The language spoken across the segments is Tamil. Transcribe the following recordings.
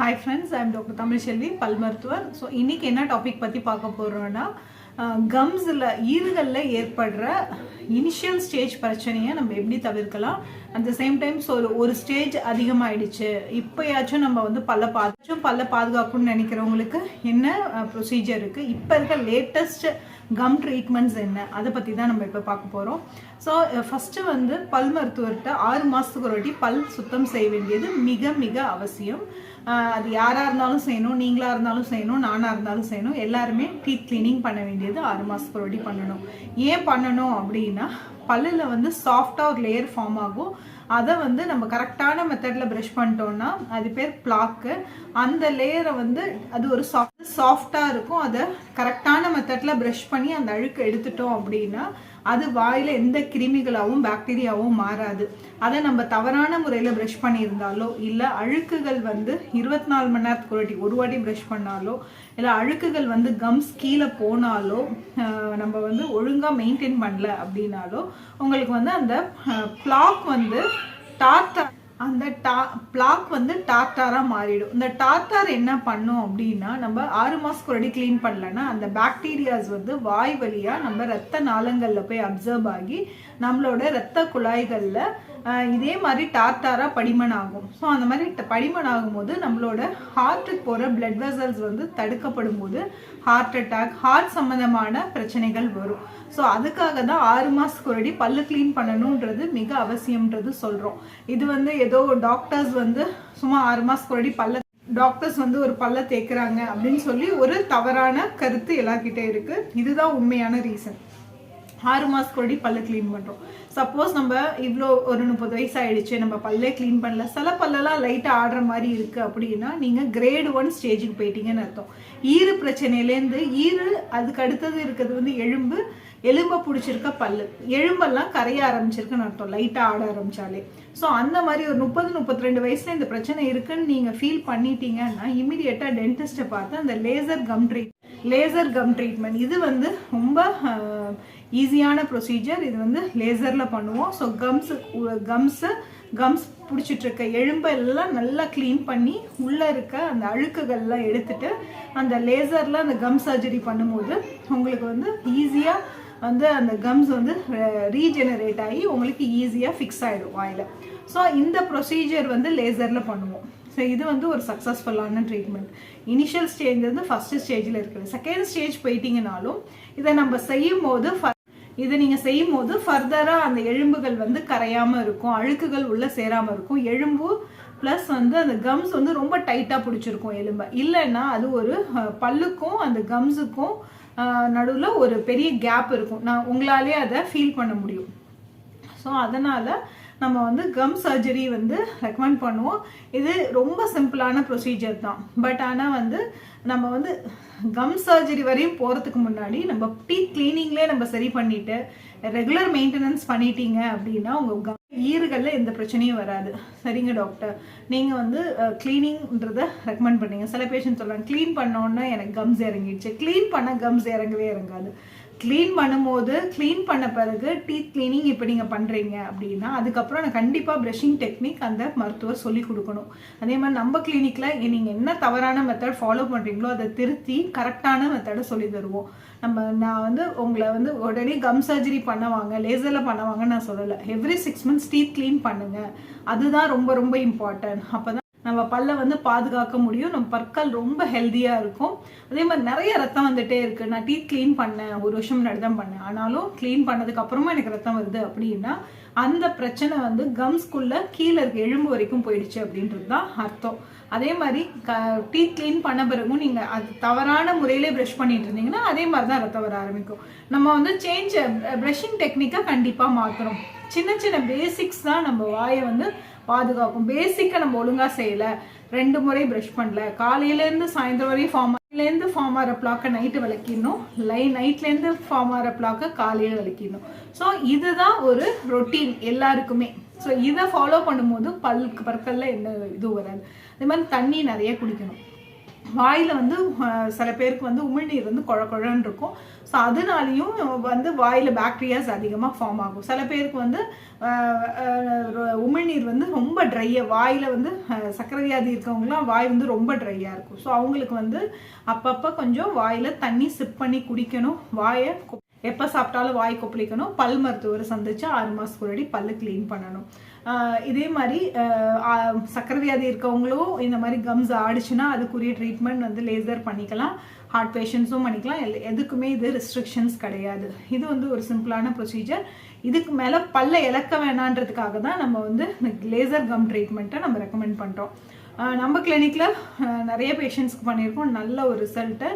Hi friends I'm doctor Tamilselvi பல் மருத்துவர் ஸோ இன்னைக்கு என்ன டாபிக் பற்றி பார்க்க போகிறோன்னா கம்ஸில் ஈறுகளில் ஏற்படுற இனிஷியல் ஸ்டேஜ் பிரச்சனையை நம்ம எப்படி தவிர்க்கலாம்? அட் த சேம் டைம்ஸ் ஒரு ஒரு ஸ்டேஜ் அதிகமாகிடுச்சு இப்போயாச்சும் நம்ம வந்து பல்ல பாதுகாச்சும் பல்ல பாதுகாக்கணும்னு நினைக்கிறவங்களுக்கு என்ன ப்ரொசீஜர் இருக்குது இப்போ இருக்க லேட்டஸ்ட் கம் ட்ரீட்மெண்ட்ஸ் என்ன? அதை பற்றி தான் நம்ம இப்போ பார்க்க போகிறோம் ஸோ ஃபஸ்ட்டு வந்து பல் மருத்துவர்கிட்ட ஆறு மாதத்துக்கு ஒரு வாட்டி பல் சுத்தம் செய்ய வேண்டியது மிக மிக அவசியம். அது யாராக இருந்தாலும் செய்யணும் நீங்களாக இருந்தாலும் செய்யணும் நானாக இருந்தாலும் செய்யணும். எல்லாருமே டீத் க்ளீனிங் பண்ண வேண்டியது ஆறு மாதத்துக்கு ஒரு வாட்டி பண்ணணும். ஏன் பண்ணணும் அப்படின்னா பல்லில் வந்து சாஃப்டாக ஒரு லேயர் ஃபார்ம் ஆகும். அதை வந்து நம்ம கரெக்டான மெத்தடில் ப்ரஷ் பண்ணிட்டோம்னா அது பேர் பிளாக்கு அந்த லேயரை வந்து அது ஒரு சாஃப்ட் சாஃப்டாக இருக்கும். அதை கரெக்டான மெத்தடில் ப்ரஷ் பண்ணி அந்த அழுக்கு எடுத்துட்டோம் அப்படின்னா அது வாயில் எந்த கிருமிகளாகவும் பாக்டீரியாவும் மாறாது. அதை நம்ம தவறான முறையில் ப்ரஷ் பண்ணியிருந்தாலோ இல்லை அழுக்குகள் வந்து இருபத்தி நாலு மணி நேரத்துக்கு ஒரு வாட்டி ஒரு வாட்டி ப்ரஷ் பண்ணாலோ இல்லை அழுக்குகள் வந்து கம்ஸ் கீழே போனாலோ நம்ம வந்து ஒழுங்காக மெயின்டைன் பண்ணல அப்படின்னாலோ உங்களுக்கு வந்து அந்த பிளாக் வந்து டார்டா அந்த பிளாக் வந்து டார்டாராக மாறிடும். இந்த டார்டார் என்ன பண்ணும் அப்படின்னா நம்ம ஆறு மாதத்துக்கு ஒரு க்ளீன் பண்ணலன்னா அந்த பாக்டீரியாஸ் வந்து வாய் வழியாக நம்ம ரத்த நாளங்களில் போய் அப்சர்வ் ஆகி நம்மளோட ரத்த குழாய்களில் இதே மாதிரி டார்டாராக படிமன் ஆகும் ஸோ அந்த மாதிரி படிமன் ஆகும்போது நம்மளோட ஹார்ட்டுக்கு போகிற பிளட் வெசல்ஸ் வந்து தடுக்கப்படும் போது ஹார்ட் அட்டாக் ஹார்ட் சம்மந்தமான பிரச்சனைகள் வரும். ஸோ அதுக்காக தான் ஆறு மாதத்துக்கு ஒருடி பல்லு க்ளீன் பண்ணணுன்றது மிக அவசியம்ன்றது சொல்கிறோம் இது வந்து ஏதோ டாக்டர்ஸ் வந்து சும்மா ஆறு மாதத்துக்கு ஒருடி பல்ல டாக்டர்ஸ் வந்து ஒரு பல்ல தேய்க்கிறாங்க அப்படின்னு சொல்லி ஒரு தவறான கருத்து எல்லாக்கிட்டே இருக்குது இதுதான் உண்மையான ரீசன் ஆறு மாதத்துக்கு ஒரு பல்ல க்ளீன் பண்ணுறோம் சப்போஸ் நம்ம இவ்வளோ ஒரு முப்பது வயசு ஆயிடுச்சு நம்ம பல்லே க்ளீன் பண்ணல. சில பல்லெல்லாம் லைட்டாக ஆடுற மாதிரி இருக்குது அப்படின்னா நீங்கள் கிரேட் ஒன் ஸ்டேஜுக்கு போயிட்டீங்கன்னு அர்த்தம். ஈறு பிரச்சனையிலேருந்து ஈறு அதுக்கு அடுத்தது இருக்கிறது வந்து எலும்பு எலும்பை பிடிச்சிருக்க பல்லு. எலும்பெல்லாம் கரைய ஆரம்பிச்சிருக்குன்னு அர்த்தம். லைட்டாக ஆட ஆரம்பிச்சாலே. ஸோ அந்த மாதிரி ஒரு முப்பது முப்பத்தி ரெண்டு வயசில் இந்த பிரச்சனை இருக்குன்னு நீங்கள் ஃபீல் பண்ணிட்டீங்கன்னா இமீடியட்டாக டென்டிஸ்ட்டை பார்த்து அந்த laser gum treat laser gum treatment இது வந்து ரொம்ப ஈஸியான ப்ரொசீஜர் இது வந்து லேசரில் பண்ணுவோம். ஸோ கம்ஸ் கம்ஸு கம்ஸ் பிடிச்சிட்ருக்க எலும்பை எல்லாம் நல்லா க்ளீன் பண்ணி உள்ளே இருக்க அந்த அழுக்குகள்லாம் எடுத்துட்டு அந்த லேசரில் அந்த கம் சர்ஜரி பண்ணும்போது உங்களுக்கு வந்து ஈஸியாக வந்து அந்த கம்ஸ் வந்து ரீஜெனரேட் ஆகி உங்களுக்கு ஈஸியாக ஃபிக்ஸ் ஆகிடும் வாயில். ஸோ இந்த ப்ரொசீஜர் வந்து லேசரில் பண்ணுவோம். ஸோ இது வந்து ஒரு சக்ஸஸ்ஃபுல்லான ட்ரீட்மெண்ட் இனிஷியல் ஸ்டேஜ் வந்து ஃபஸ்ட்டு ஸ்டேஜில் இருக்குது. செகண்ட் ஸ்டேஜ் போயிட்டீங்கனாலும் இதை நம்ம செய்யும் போது இதை நீங்கள் செய்யும் போது ஃபர்தராக அந்த எலும்புகள் வந்து கரையாமல் இருக்கும் அழுக்குகள் உள்ளே சேராமல் இருக்கும். எலும்பு ப்ளஸ் வந்து அந்த கம்ஸ் வந்து ரொம்ப டைட்டாக பிடிச்சிருக்கும் எலும்பை. இல்லைன்னா அது ஒரு பல்லுக்கும் அந்த கம்ஸுக்கும் நடுவில் ஒரு பெரிய கேப் இருக்கும். நான் உங்களாலே அதை ஃபீல் பண்ண முடியும். ஸோ அதனால் நம்ம வந்து கம் சர்ஜரி வந்து ரெக்கமெண்ட் பண்ணுவோம். இது ரொம்ப சிம்பிளான ப்ரொசீஜர் தான். பட் ஆனால் வந்து நம்ம வந்து கம் சர்ஜரி வரையும் போகிறதுக்கு முன்னாடி நம்ம டீத் க்ளீனிங்லேயே நம்ம சரி பண்ணிட்டு ரெகுலர் மெயின்டெனன்ஸ் பண்ணிட்டீங்க அப்படின்னா உங்கள் கம் ஈறுகளில் எந்த பிரச்சனையும் வராது. சரிங்க டாக்டர் நீங்கள் வந்து க்ளீனிங்ன்றத ரெக்கமெண்ட் பண்ணீங்க. சில பேஷண்ட் சொல்கிறாங்க க்ளீன் பண்ணோன்னே எனக்கு கம்ஸ் இறங்கிடுச்சு. க்ளீன் பண்ண கம்ஸ் இறங்கவே இறங்காது. க்ளீன் பண்ணும்போது க்ளீன் பண்ண பிறகு டீத் க்ளீனிங் இப்போ நீங்கள் பண்ணுறீங்க அப்படின்னா அதுக்கப்புறம் நான் கண்டிப்பாக ப்ரெஷிங் டெக்னிக் அந்த மருத்துவர் சொல்லி கொடுக்கணும். அதே மாதிரி நம்ம கிளினிக்கில் நீங்கள் என்ன தவறான மெத்தட் ஃபாலோ பண்ணுறீங்களோ அதை திருத்தி கரெக்டான மெத்தடை சொல்லி தருவோம். நம்ம நான் வந்து உங்களை வந்து உடனே கம் சர்ஜரி பண்ணுவாங்க லேசரில் பண்ணுவாங்கன்னு நான் சொல்லலை. Every six months teeth clean பண்ணுங்கள் அதுதான் ரொம்ப ரொம்ப இம்பார்ட்டன்ட் அப்போ தான் நம்ம பல்ல வந்து பாதுகாக்க முடியும். நம்ம பற்கள் ரொம்ப ஹெல்த்தியாக இருக்கும். அதே மாதிரி நிறைய ரத்தம் வந்துட்டே இருக்கு. நான் டீத் க்ளீன் பண்ணேன். ஒரு வருஷம் முன்னாடி தான் பண்ணேன். ஆனாலும் க்ளீன் பண்ணதுக்கு அப்புறமா எனக்கு ரத்தம் வருது அப்படின்னா அந்த பிரச்சனை வந்து கம்ஸ்குள்ள கீழே இருக்க எலும்பு வரைக்கும் போயிடுச்சு அப்படின்றது தான் அர்த்தம். அதே மாதிரி க டீத் க்ளீன் பண்ண பிறகும் நீங்கள் அது தவறான முறையிலே ப்ரஷ் பண்ணிட்டு இருந்தீங்கன்னா அதே மாதிரி தான் ரத்தம் வர ஆரம்பிக்கும். நம்ம வந்து சேஞ்ச் ப்ரஷிங் டெக்னிக்கை கண்டிப்பாக மாற்றணும் சின்ன சின்ன பேசிக்ஸ் தான் நம்ம வாயை வந்து பாதுகாக்கும். பேசிக்கை நம்ம ஒழுங்காக செய்யலை. ரெண்டு முறை ப்ரஷ் பண்ணல. காலையிலேருந்து சாயந்தரம் வரையும் ஃபார்ம் லேருந்து ஃபார்ம் ஆகிற பிளாக்கை நைட்டு விளக்கிடணும். லை நைட்லேருந்து ஃபார்ம் ஆகிற பிளாக்கை காலையில் விளக்கிடணும். ஸோ இதுதான் ஒரு ரொட்டீன் எல்லாருக்குமே. ஸோ இதை ஃபாலோ பண்ணும்போது பல்க்கு பற்கல்ல எந்த இதுவும் வராது. அதே மாதிரி தண்ணி நிறைய குடிக்கணும். வாயில் வந்து சில பேருக்கு வந்து உமிழ்நீர் வந்து குழ குழன்னு இருக்கும். ஸோ அதனாலையும் வந்து வாயில் பாக்டீரியாஸ் அதிகமாக ஃபார்ம் ஆகும். சில பேருக்கு வந்து உமிழ்நீர் வந்து ரொம்ப ட்ரையாக வாயில் வந்து சக்கரை வியாதி இருக்கவங்களாம் வாய் வந்து ரொம்ப ட்ரையாக இருக்கும். ஸோ அவங்களுக்கு வந்து அப்பப்போ கொஞ்சம் வாயில் தண்ணி சிப் பண்ணி குடிக்கணும். வாயை எப்போ சாப்பிட்டாலும் வாய் கொப்பளிக்கணும். பல் மருத்துவரை சந்திச்சு ஆறு மாதத்துக்கு முன்னாடி பல்லு க்ளீன் பண்ணணும். இதே மாதிரி சக்கரை வியாதி இருக்கவங்களும் இந்த மாதிரி கம்ஸ் ஆடிச்சுன்னா அதுக்குரிய ட்ரீட்மெண்ட் வந்து லேசர் பண்ணிக்கலாம். ஹார்ட் பேஷண்ட்ஸும் பண்ணிக்கலாம். எதுக்குமே இது ரெஸ்ட்ரிக்ஷன்ஸ் கிடையாது. இது வந்து ஒரு சிம்பிளான ப்ரொசீஜர் இதுக்கு மேலே பல்ல இழக்க வேணான்றதுக்காக தான் நம்ம வந்து லேசர் கம் ட்ரீட்மெண்ட்டை நம்ம ரெக்கமெண்ட் பண்ணுறோம் நம்ம கிளினிக்கில் நிறைய பேஷண்ட்ஸ்க்கு பண்ணியிருக்கோம். நல்ல ஒரு ரிசல்ட்டு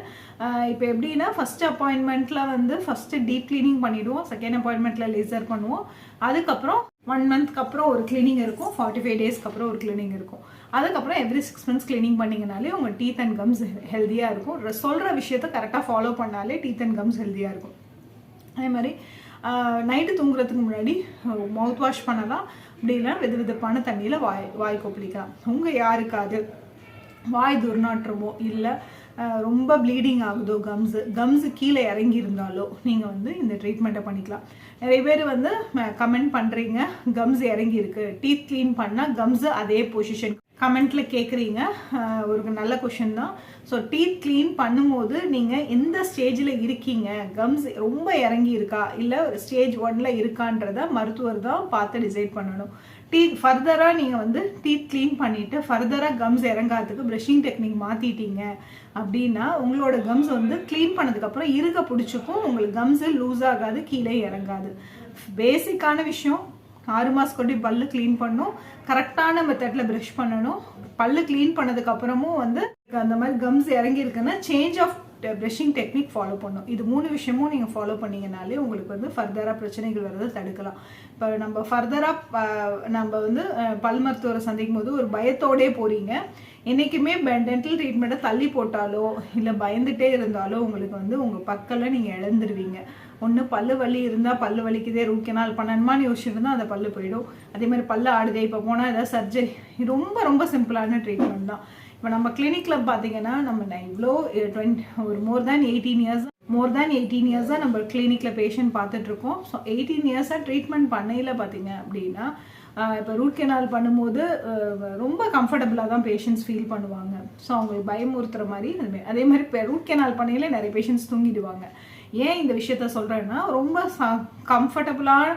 இப்போ எப்படின்னா ஃபஸ்ட் அப்பாயின்மெண்ட்டில் வந்து ஃபஸ்ட்டு டீப் க்ளீனிங் பண்ணிவிடுவோம் செகண்ட் அப்பாயின்மெண்ட்டில் லேசர் பண்ணுவோம். அதுக்கப்புறம் ஒன் மந்த்க்கு அப்புறம் ஒரு கிளீனிங் இருக்கும். ஃபார்ட்டி ஃபைவ் டேஸ்க்கு அப்புறம் ஒரு கிளீனிங் இருக்கும். அதுக்கப்புறம் எவ்ரி சிக்ஸ் மந்த்ஸ் கிளீனிங் பண்ணிங்கனாலே உங்கள் டீத் அண்ட் கம்ஸ் ஹெல்த்தியாக இருக்கும். சொல்கிற விஷயத்த கரெக்டாக ஃபாலோ பண்ணாலே டீத் அண்ட் கம்ஸ் ஹெல்த்தியாக இருக்கும். அதே மாதிரி நைட்டு தூங்குறதுக்கு முன்னாடி மவுத் வாஷ் பண்ணலாம். அப்படி இல்லைன்னா வெது வெதுப்பான தண்ணியில் வாய் வாய் கொப்பளிக்கலாம். உங்கள் யாருக்காவது வாய் துர்நாற்றமோ இல்லை ரொம்ப ப்ளீடிங் ஆகுதோ கம்ஸு கம்ஸு கீழே இறங்கி இருந்தாலோ நீங்கள் வந்து இந்த ட்ரீட்மெண்ட்டை பண்ணிக்கலாம். நிறைய பேர் வந்து கமெண்ட் பண்ணுறீங்க கம்ஸ் இறங்கி இருக்கு டீத் க்ளீன் பண்ணால் கம்ஸு அதே பொசிஷன் கமெண்ட்ல கேட்குறீங்க ஒரு நல்ல கொஷின் தான். ஸோ டீத் க்ளீன் பண்ணும்போது நீங்கள் எந்த ஸ்டேஜில் இருக்கீங்க? கம்ஸ் ரொம்ப இறங்கி இருக்கா? இல்லை ஸ்டேஜ் ஒன்ல இருக்கான்றத மருத்துவர் தான் பார்த்து டிசைட் பண்ணணும். டீத் ஃபர்தராக நீங்கள் வந்து டீத் க்ளீன் பண்ணிவிட்டு ஃபர்தராக கம்ஸ் இறங்காததுக்கு ப்ரஷிங் டெக்னிக் மாற்றிட்டீங்க அப்படின்னா உங்களோட கம்ஸ் வந்து க்ளீன் பண்ணதுக்கப்புறம் இருக பிடிச்சிக்கும். உங்களுக்கு கம்ஸு லூஸ் ஆகாது கீழே இறங்காது. பேசிக்கான விஷயம் ஆறு மாதம் கொண்டு பல்லு க்ளீன் பண்ணும் கரெக்டான மெத்தடில் ப்ரஷ் பண்ணணும். பல்லு க்ளீன் பண்ணதுக்கப்புறமும் வந்து அந்த மாதிரி கம்ஸ் இறங்கி இருக்குன்னா change of brushing technique follow பண்ணும் இது மூணு விஷயமும் நீங்கள் ஃபாலோ பண்ணீங்கனாலே உங்களுக்கு வந்து ஃபர்தராக பிரச்சனைகள் வர்றதை தடுக்கலாம். இப்போ நம்ம ஃபர்தராக நம்ம வந்து பல் மருத்துவரை சந்திக்கும் போது ஒரு பயத்தோடே போகிறீங்க என்றைக்குமே டென்டல் ட்ரீட்மெண்ட்டை தள்ளி போட்டாலோ இல்லை பயந்துட்டே இருந்தாலோ உங்களுக்கு வந்து உங்கள் பக்கல்ல நீங்கள் இழந்துருவீங்க. ஒன்று பல்லு வலி இருந்தால் பல்லு வலிக்குதே ரூட் கெனால் பண்ணணுமான்னு யோசிச்சுருந்தா அந்த பல்லு போயிடும். அதே மாதிரி பல்லு ஆடுதே இப்போ போனால் ஏதாவது சர்ஜரி ரொம்ப ரொம்ப சிம்பிளான ட்ரீட்மெண்ட் தான். இப்போ நம்ம கிளினிக்கில் பார்த்தீங்கன்னா நம்ம நான் இவ்வளோ ஒரு more than eighteen years more than eighteen இயர்ஸாக நம்ம கிளினிக்கில் பேஷண்ட் பார்த்துட்ருக்கோம் ஸோ எயிட்டீன் இயர்ஸாக ட்ரீட்மெண்ட் பண்ணையில் பார்த்தீங்க அப்படின்னா இப்போ ரூட் கெனால் பண்ணும்போது ரொம்ப கம்ஃபர்டபுளாக தான் பேஷண்ட்ஸ் ஃபீல் பண்ணுவாங்க. ஸோ அவங்களுக்கு பயமுறுத்துற மாதிரி அதே மாதிரி இப்போ ரூட் கெனால் பண்ணையிலே நிறைய பேஷண்ட்ஸ் தூங்கிடுவாங்க. ஏன் இந்த விஷயத்த சொல்கிறேன்னா ரொம்ப ச கம்ஃபர்டபுளாக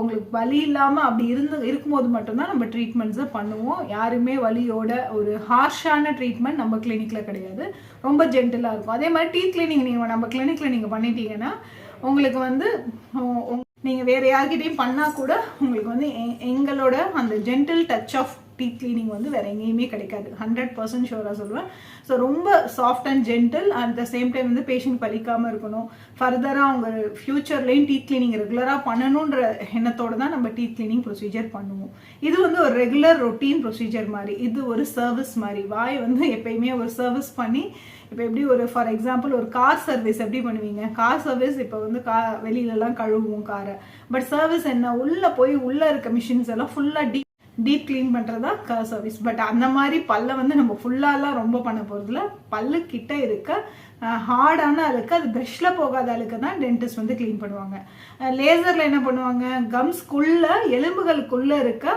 உங்களுக்கு வலி இல்லாமல் அப்படி இருந்து இருக்கும்போது மட்டும்தான் நம்ம ட்ரீட்மெண்ட்ஸை பண்ணுவோம். யாருமே வலியோட ஒரு ஹார்ஷான ட்ரீட்மெண்ட் நம்ம கிளினிக்கில் கிடையாது. ரொம்ப ஜென்டிலாக இருக்கும். அதே மாதிரி டீ கிளினிக் நீங்கள் நம்ம கிளினிக்கில் நீங்கள் பண்ணிட்டீங்கன்னா உங்களுக்கு வந்து நீங்கள் வேறு யார்கிட்டையும் பண்ணால் கூட உங்களுக்கு வந்து எங்களோட அந்த gentle touch of teeth cleaning வந்து வேற எங்கேயுமே கிடைக்காது. ஹண்ட்ரட் பர்சன்ட் ஷோராக சொல்லுவேன். ஸோ ரொம்ப soft and gentle at the same time வந்து பேஷண்ட் பழிக்காமல் இருக்கணும். ஃபர்தராக அவங்க ஃப்யூச்சர்லேயும் டீத் கிளீனிங் ரெகுலராக பண்ணணுன்ற எண்ணத்தோட தான் நம்ம டீத் கிளீனிங் ப்ரொசீஜர் பண்ணுவோம். இது வந்து ஒரு ரெகுலர் ரொட்டீன் ப்ரொசீஜர் மாதிரி. இது ஒரு சர்வீஸ் மாதிரி. வாய் வந்து எப்பயுமே ஒரு சர்வீஸ் பண்ணி இப்போ எப்படி ஒரு ஃபார் எக்ஸாம்பிள் ஒரு கார் சர்வீஸ் எப்படி பண்ணுவீங்க? கார் சர்வீஸ் இப்போ வந்து கா வெளியிலலாம் கழுவுவோம் காரை. பட் சர்வீஸ் என்ன? உள்ளே போய் உள்ளே இருக்க மிஷின்ஸ் எல்லாம் ஃபுல்லாக டீ டீப் க்ளீன் பண்ணுறது தான் கார் சர்வீஸ் பட் அந்த மாதிரி பல்லை வந்து நம்ம ஃபுல்லாலாம் ரொம்ப பண்ண போகிறதுல பல்லு கிட்ட இருக்க ஹார்டான அழுக்கு அது ப்ரெஷ்ஷில் போகாத அழுக்கு தான் டென்டிஸ்ட் வந்து க்ளீன் பண்ணுவாங்க. லேசரில் என்ன பண்ணுவாங்க? கம்ஸ்குள்ளே எலும்புகளுக்குள்ளே இருக்க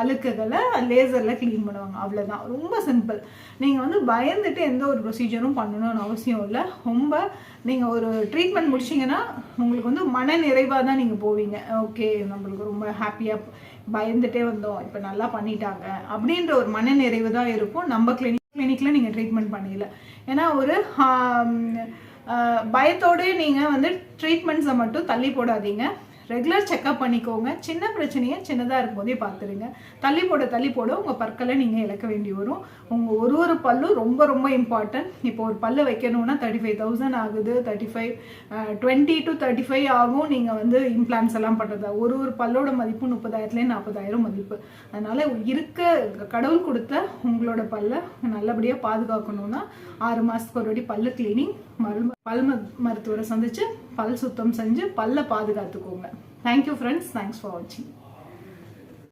அழுக்குகளை லேசரில் க்ளீன் பண்ணுவாங்க. அவ்வளோதான் ரொம்ப சிம்பிள் நீங்கள் வந்து பயந்துட்டு எந்த ஒரு ப்ரொசீஜரும் பண்ணணும்னு அவசியம் இல்லை. ரொம்ப நீங்கள் ஒரு ட்ரீட்மெண்ட் முடிச்சிங்கன்னா உங்களுக்கு வந்து மன நிறைவாக தான் நீங்கள் போவீங்க. ஓகே நம்மளுக்கு ரொம்ப ஹாப்பியாக பயந்துட்டே வந்தோம். இப்போ நல்லா பண்ணிட்டாங்க. அப்படின்ற ஒரு மன நிறைவு தான் இருக்கும். நம்ம கிளினிக் கிளினிக்கில் நீங்கள் ட்ரீட்மெண்ட் பண்ணிடல ஏன்னா ஒரு பயத்தோடு நீங்கள் வந்து ட்ரீட்மெண்ட்ஸை மட்டும் தள்ளி போடாதீங்க. ரெகுலர் செக்கப் பண்ணிக்கோங்க. சின்ன பிரச்சனையை சின்னதாக இருக்கும்போதே பார்த்துருங்க தள்ளி போட தள்ளி போட உங்கள் பற்களை நீங்கள் இழக்க வேண்டி வரும். உங்கள் ஒரு ஒரு பல்லும் ரொம்ப ரொம்ப இம்பார்ட்டன்ட் இப்போ ஒரு பல்லு வைக்கணும்னா தேர்ட்டி ஃபைவ் தௌசண்ட் ஆகுது. Thirty five twenty two thirty five ஆகும். நீங்கள் வந்து இம்ப்ளான்ஸ் எல்லாம் பண்ணுறதா ஒரு ஒரு பல்லோட மதிப்பு முப்பதாயிரத்துலேருந்து நாற்பதாயிரம் மதிப்பு. அதனால் இருக்க கடவுள் கொடுத்த உங்களோட பல்லை நல்லபடியாக பாதுகாக்கணும்னா ஆறு மாதத்துக்கு ஒரு வாட்டி பல்லு கிளீனிங் மரும பல் மருத்துவரை சந்திச்சு பல் சுத்தம் செஞ்சு பல்ல பாதுகாத்துக்கோங்க. Thank you friends thanks for வாட்சிங்